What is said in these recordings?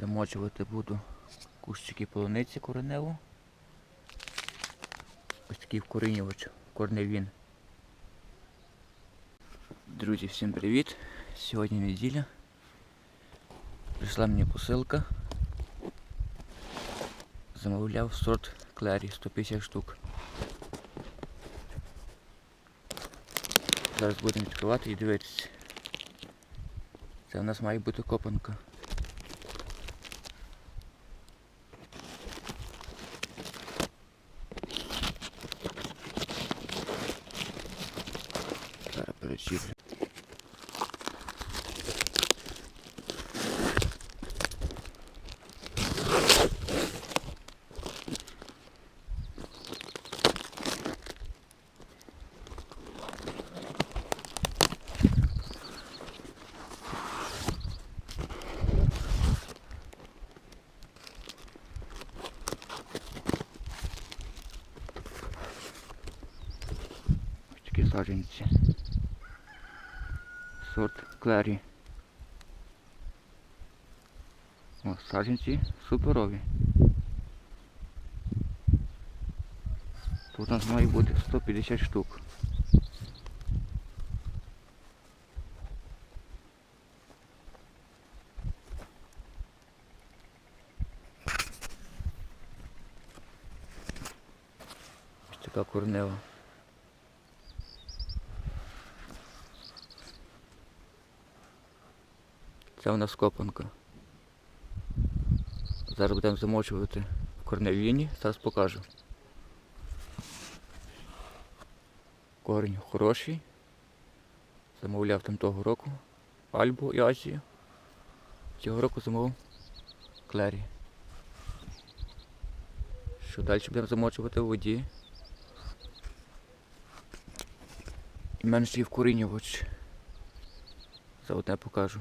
Замочувати буду кущики полуниці кореневу. Ось такий вкорінювач, корневін. Друзі, всім привіт! Сьогодні неділя. Прийшла мені посилка. Замовляв сорт Клері 150 штук. Зараз будемо відкривати і дивитися. Це у нас має бути копанка. Зараз перечіплю. Ось такі саджанці. Сорт Клері. О, саджанці суперові. Тут у нас має бути 150 штук. Ось така корнева. Це у нас копанка. Зараз будемо замочувати в корневіні, зараз покажу. Корінь хороший. Замовляв там того року Альбу і Азію. Цього року замовив Клері. Що далі будемо замочувати в воді. І в мене ще є вкорінювач. Заодне покажу.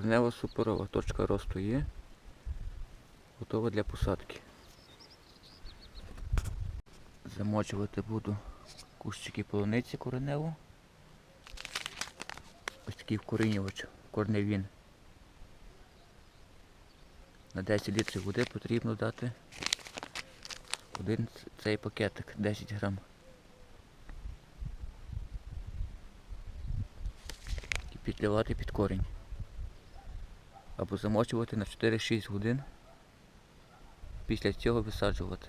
Коренева суперова, точка росту є. Готова для посадки. Замочувати буду кущики полуниці кореневу. Ось такий вкорінювач, корневін. На 10 літрів води потрібно дати один цей пакетик 10 грам. І підливати під корінь або замочувати на 4-6 годин. Після цього висаджувати.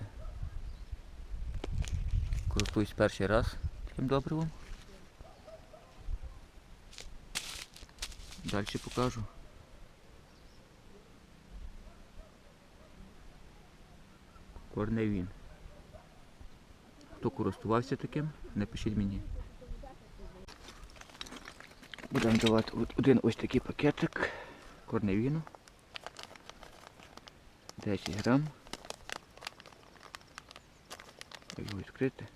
Користуюсь перший раз таким добривом. Далі покажу. Корневін. Хто користувався таким, напишіть мені. Будемо давати один ось такий пакетик корневіну. 10 грам. Його відкрити.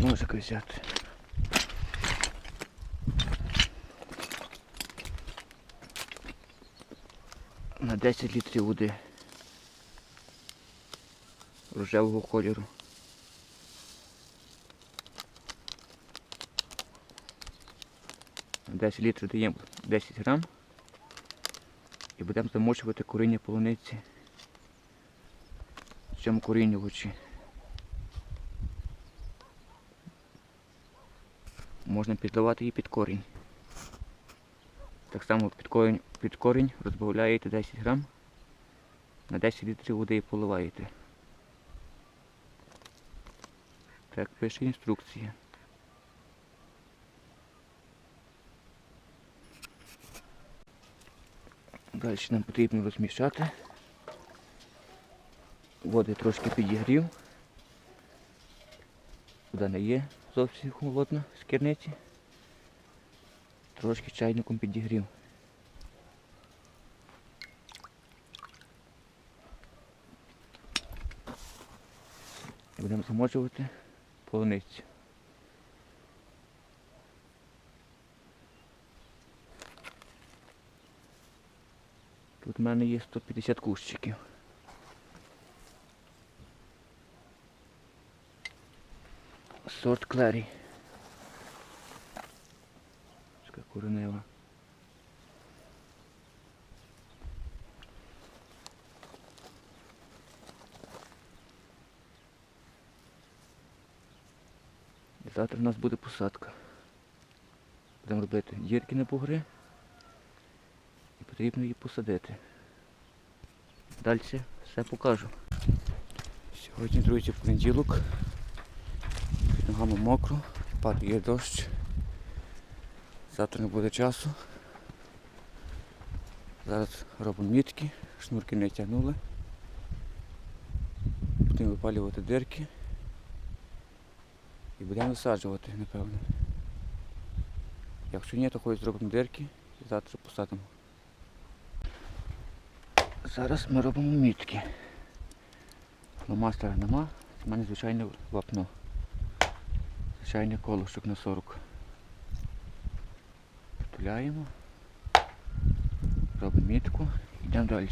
Ножик взяти. На 10 літрів води рожевого кольору. На 10 літрів даємо 10 грам і будемо замочувати коріння полуниці в цьому корінювачі. Можна підливати її під корінь. Так само під корінь, під корінь розбавляєте 10 грам, на 10 літрів води і поливаєте. Так пише інструкція. Далі нам потрібно розмішати. Води трошки підігрів. Вода не є зовсім холодна з керниці. Трошки чайником підігрів. Будемо замочувати полуницю. Тут в мене є 150 кущиків. Сорт клері. клерій. Коренева. Завтра в нас буде посадка. Будемо робити дірки на погри потрібно її посадити. Далі все покажу. Сьогодні, друзі, понеділок. Під ногами мокро, падає дощ. Завтра не буде часу. Зараз робимо мітки, шнурки не тягнули. Будемо випалювати дирки і будемо висаджувати, напевно. Якщо ні, то хоч зробимо дирки і завтра посадимо. Зараз ми робимо мітки. Фломастера нема, це в мене звичайне вапно. Звичайне колошок на 40. Втуляємо. Робимо мітку, йдемо далі.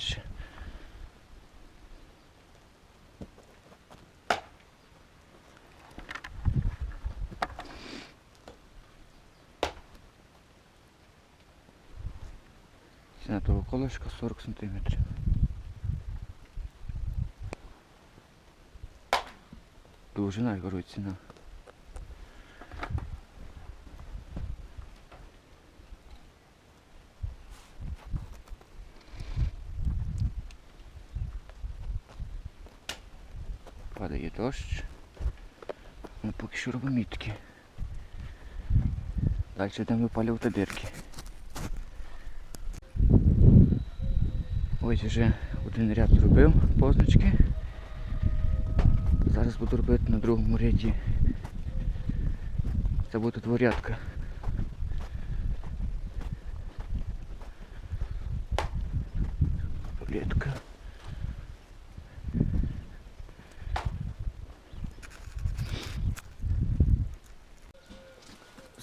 Ціна того колошка 40 см. Довжина, я кажу, ціна. Падає дощ. Ми поки що робимо мітки. Далі йдемо випалювати дирки. Ось вже один ряд зробив позначки. Зараз буду робити на другому ряді. Це буде дворядка. Рулетка.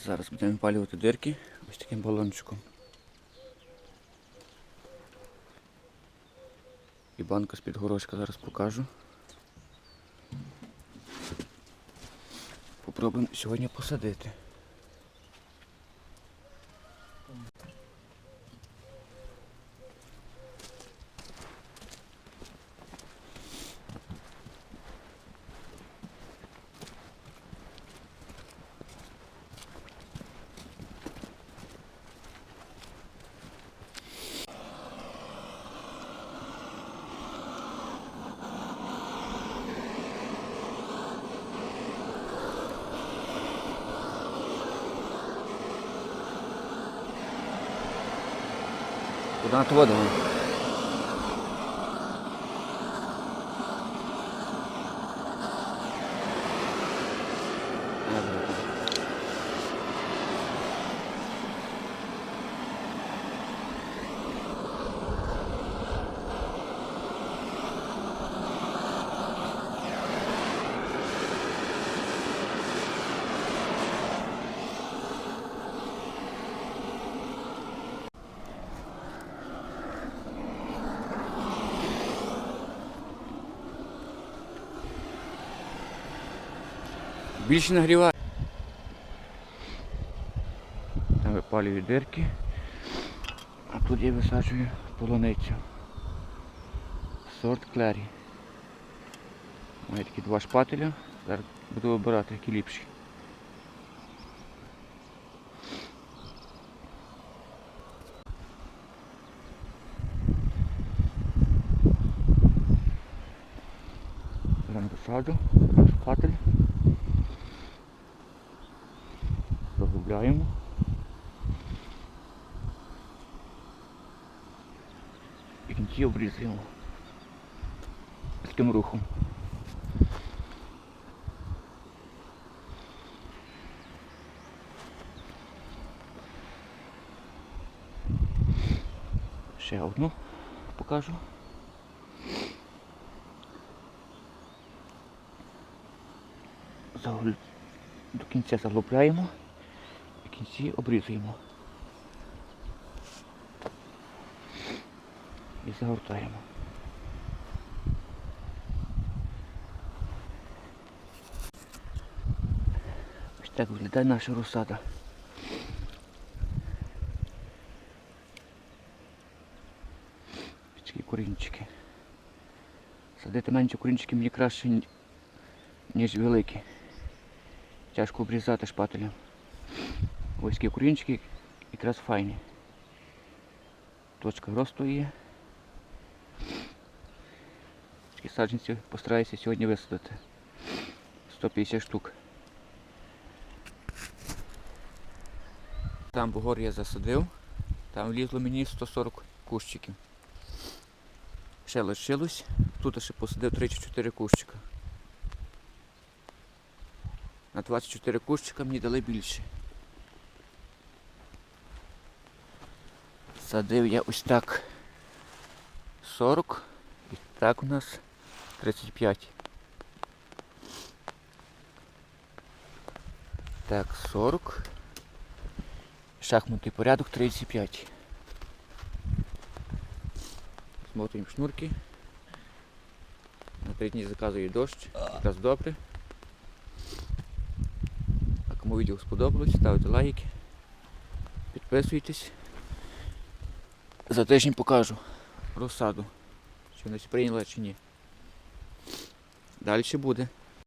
Зараз будемо випалювати дирки ось таким балончиком. І банка з-під горошка зараз покажу. Попробуємо сьогодні посадити. Куда на Більше нагріває. Там випалюю дирки. А тут я висаджую полуницю. Сорт Клері. Маю такі два шпателя. Зараз буду обирати, які ліпші. Беремо досаду, І в кінці обрізуємо. Таким рухом. Ще одну покажу. До кінця заглубляємо і кінці обрізуємо. І загортаємо. Ось Так виглядає наша розсада. Такі корінчики. Садити менші корінчики мені краще, ніж великі. Тяжко обрізати шпателем. Ось такі корінчики якраз файні. Точка росту є. Такі саджанці постараюся сьогодні висадити. 150 штук. Там бугор я засадив, там влізло мені 140 кущиків. Ще лишилось, тут ще посадив 3-4 кущика. На 24 кущика мені дали більше. Садив я ось так 40 і так у нас 35. Так, 40. Шахматний порядок 35. Смотрим шнурки. На три дні заказую дощ. Якраз добре. А кому відео сподобалось, ставте лайки. Підписуйтесь. За тиждень покажу розсаду. Чи вона прийняла чи ні. Далі буде.